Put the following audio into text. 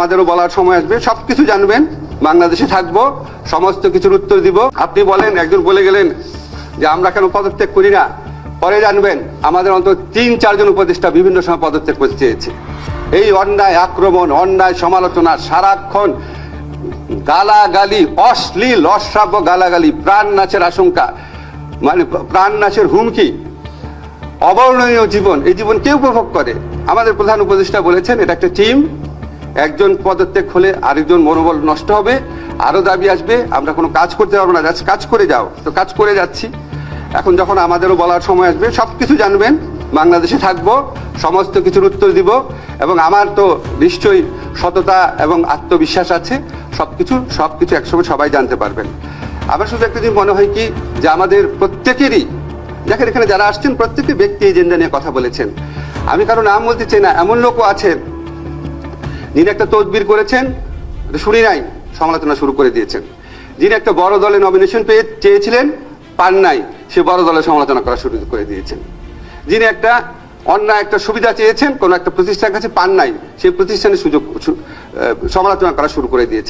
আমাদেরও বলার সময় আসবে। সবকিছু জানবেন। বাংলাদেশে থাকব। সমস্ত কিছুর উত্তর দিব। আপনি বলেন, একজন বলে গেলেন যে আমরা কেন পদত্যাগ করি না? পরে জানবেন, আমাদের অন্তত তিন, চারজন উপদেষ্টা বিভিন্ন সময় পদত্যাগ করতে চেয়েছে। এই অন্যায় আক্রমণ, অন্যায় সমালোচনা সারাক্ষণ গালাগালি, অশ্লীল, অশ্রাব্য গালাগালি, প্রাণ নাচের আশঙ্কা। মানে প্রাণ নাচের হুমকি। অবর্ণনীয় জীবন। এই জীবন কেউ উপভোগ করে। আমাদের প্রধান উপদেষ্টা বলেছেন, এটা একটা টিম। একজন পদত্যাগ হলে আরেকজন মনোবল নষ্ট হবে আরও দাবি আসবে, আমরা কোনো কাজ করতে পারব না, যাচ্ছি কাজ করে যাও। তো কাজ করে যাচ্ছি। এখন যখন আমাদেরও বলার সময় আসবে সব কিছু জানবেন, বাংলাদেশে থাকব, সমস্ত কিছুর উত্তর দিব, এবং আমার তো নিশ্চয়ই সততা এবং আত্মবিশ্বাস আছে সব কিছু সব কিছু একসময় সবাই জানতে পারবেন। আমার শুধু একটা জিনিস মনে হয় কি, যে আমাদের প্রত্যেকেরই, দেখেন এখানে যারা আসছেন, প্রত্যেকটি ব্যক্তি এজেন্ডা নিয়ে কথা বলেছেন। আমি কারও নাম বলতে চাই না, এমন লোকও আছেন যিনি একটা তদবির করেছেন শুনি নাই, সমালোচনা শুরু করে দিয়েছেন। যিনি একটা বড় দলে নমিনেশন পেয়ে, চেয়েছিলেন, পান নাই, সে বড় দলে সমালোচনা করা শুরু করে দিয়েছেন। যিনি একটা অন্যায় একটা সুবিধা চেয়েছেন, কোনো একটা প্রতিষ্ঠানের কাছে পান নাই, সেই প্রতিষ্ঠানের সুযোগ সমালোচনা করা শুরু করে দিয়েছে